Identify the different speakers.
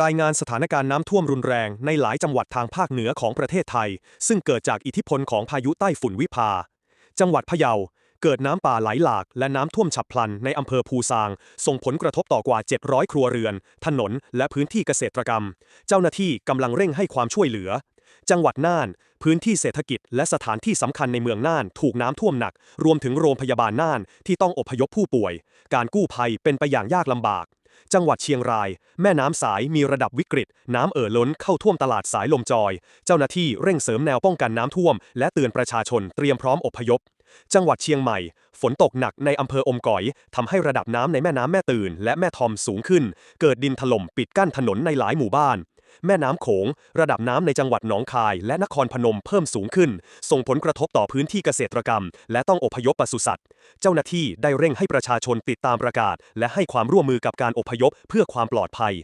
Speaker 1: รายงานสถานการณ์น้ำท่วมรุนแรงในหลายจังหวัดทางภาคเหนือของประเทศไทย ซึ่งเกิดจากอิทธิพลของพายุใต้ฝุ่นวิภา จังหวัดพะเยา เกิดน้ำป่าไหลหลาก และน้ำท่วมฉับพลันในอำเภอภูซาง ส่งผลกระทบต่อกว่า 700 ครัวเรือน ถนน และพื้นที่เกษตรกรรม เจ้าหน้าที่กำลังเร่งให้ความช่วยเหลือ จังหวัดน่าน พื้นที่เศรษฐกิจ และสถานที่สำคัญในเมืองน่าน ถูกน้ำท่วมหนัก รวมถึงโรงพยาบาลน่านที่ต้องอพยพผู้ป่วย การกู้ภัยเป็นไปอย่างยากลำบาก จังหวัดเชียงราย แม่น้ำสายมีระดับวิกฤต น้ำเอ่อล้นเข้าท่วมตลาดสายลมจอย เจ้าหน้าที่เร่งเสริมแนวป้องกันน้ำท่วม และเตือนประชาชนเตรียมพร้อมอพยพ จังหวัดเชียงใหม่ ฝนตกหนักในอำเภออมก๋อยทำให้ระดับน้ำในแม่น้ำแม่ตื่น และแม่ทอมสูงขึ้น เกิดดินถล่มปิดกั้นถนนในหลายหมู่บ้าน แม่น้ำโขง ระดับน้ำในจังหวัดหนองคาย และนครพนมเพิ่มสูงขึ้น ส่งผลกระทบต่อพื้นที่เกษตรกรรม และต้องอพยพปศุสัตว์ เจ้าหน้าที่ได้เร่งให้ประชาชนติดตามประกาศ และให้ความร่วมมือกับการอพยพเพื่อความปลอดภัย